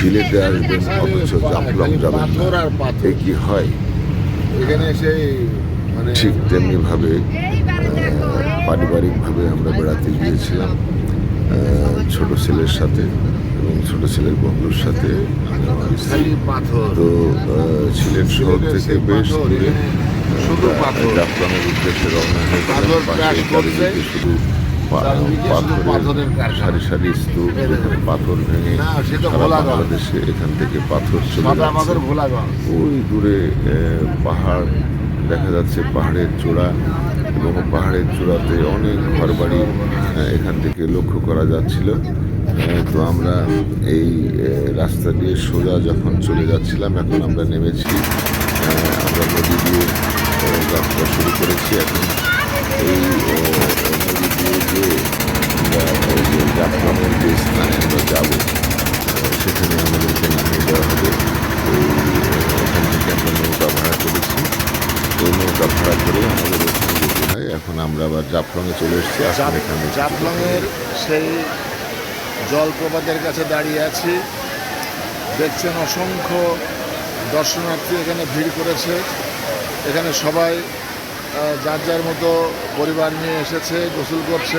সিলেটে আসবেন অথচ জাফলং যাবেন এ কি হয়? এখানে সেই মানে ঠিক তেমনিভাবে পারিবারিকভাবে আমরা বেড়াতে গিয়েছিলাম। ছোট ছেলের সাথে এবং ছোট ছেলের বন্ধুর সাথে। তো সিলেট শহর থেকে বেশ দূরে। জাফলংয়ের উদ্দেশ্যে রওনা চারিদিকে শুধু পাথরের সারি সারি স্তূপ যেখানে পাথর ভেঙে। বাংলাদেশে এখান থেকে পাথর চলে যাচ্ছে। ওই দূরে পাহাড় দেখা যাচ্ছে পাহাড়ের চূড়া এবং পাহাড়ের চূড়াতে অনেক ঘরবাড়ি এখান থেকে লক্ষ্য করা যাচ্ছিল। তো আমরা এই রাস্তা দিয়ে সোজা যখন চলে যাচ্ছিলাম এখন আমরা নেমেছি। আমরা নদী দিয়ে যাত্রা শুরু করেছি। এখন এই করেছি ভাড়া করে আমাদের এখন আমরা আবার চলে এসেছি এখন জাফলংয়ের সেই জলপ্রপাতের কাছে দাঁড়িয়ে আছি। দেখছেন অসংখ্য দর্শনার্থী এখানে ভিড় করেছে। এখানে সবাই যার যার মতো পরিবার নিয়ে এসেছে, গোসল করছে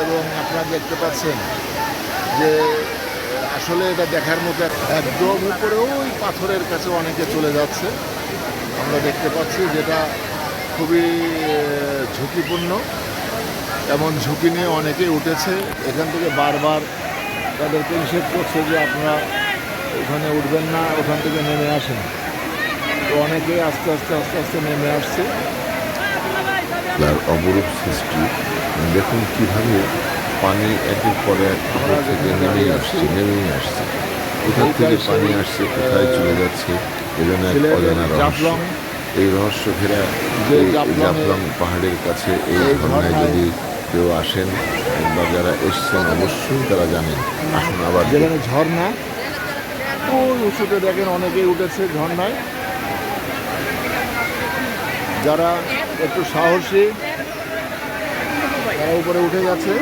এবং আপনারা দেখতে পাচ্ছেন যে আসলে এটা দেখার মতো এক- একদম উপরে ওই পাথরের কাছে অনেকে চলে যাচ্ছে। আমরা দেখতে পাচ্ছি যেটা খুবই ঝুঁকিপূর্ণ। এমন ঝুঁকি নিয়ে অনেকেই উঠেছে। এখান থেকে বারবার তাদেরকে নিষেধ করছে যে আপনারা ওখানে উঠবেন না, ওখান থেকে নেমে আসেন। তো অনেকেই আস্তে আস্তে আস্তে আস্তে নেমে আসছে। তার অবরূপ সৃষ্টি দেখুন কীভাবে পানি একের পর এক থেকে নেমেই আসছে নেমেই আসছে। কোথা থেকে পানি আসছে কোথায় চলে যাচ্ছে এজন্য এক অজানা রহস্য। এই রহস্য ঘেরা জাফলং পাহাড়ের কাছে এই এই ঘটনায় যদি কেউ আসেন বা যারা এসছেন অবশ্যই তারা জানেন। আসুন আবার যেখানে ঝর্ণা ওই উঁচুতে দেখেন অনেকেই উঠেছে ঝর্ণায়। যারা একটু সাহসী, তারা উপরে উঠে গেছে।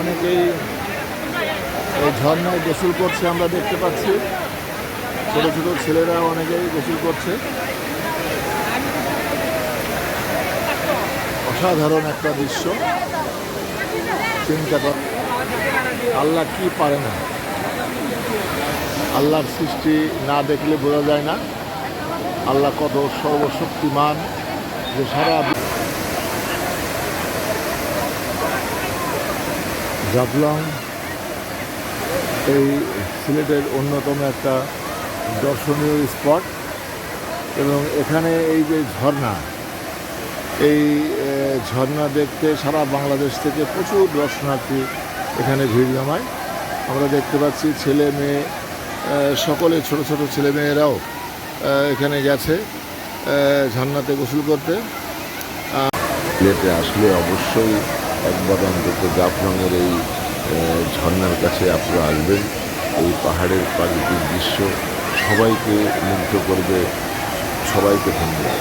অনেকেই এই ঝর্ণায় গোসল করছে আমরা দেখতে পাচ্ছি। ছোট ছোট ছেলেরা অনেকেই গোসল করছে। অসাধারণ একটা দৃশ্য। চিন্তা কর, আল্লাহ কি পারে না। আল্লাহর সৃষ্টি না দেখলে বোঝা যায় না। আল্লাহ কত সর্বশক্তিমান যে সারা জাফলং এই সিলেটের অন্যতম একটা দর্শনীয় স্পট এবং এখানে এই যে ঝর্ণা, এই ঝর্ণা দেখতে সারা বাংলাদেশ থেকে প্রচুর দর্শনার্থী এখানে ভিড় জমায়। আমরা দেখতে পাচ্ছি ছেলে মেয়ে সকলে ছোট ছোট ছেলেমেয়েরাও এখানে গেছে ঝর্নাতে গোসল করতে। প্লেটে আসলে অবশ্যই একবার অন্তত জাফরঙের এই ঝর্নার কাছে আপনারা আসবেন। এই পাহাড়ের প্রাকৃতিক দৃশ্য সবাইকে মুগ্ধ করবে। সবাইকে ধন্যবাদ।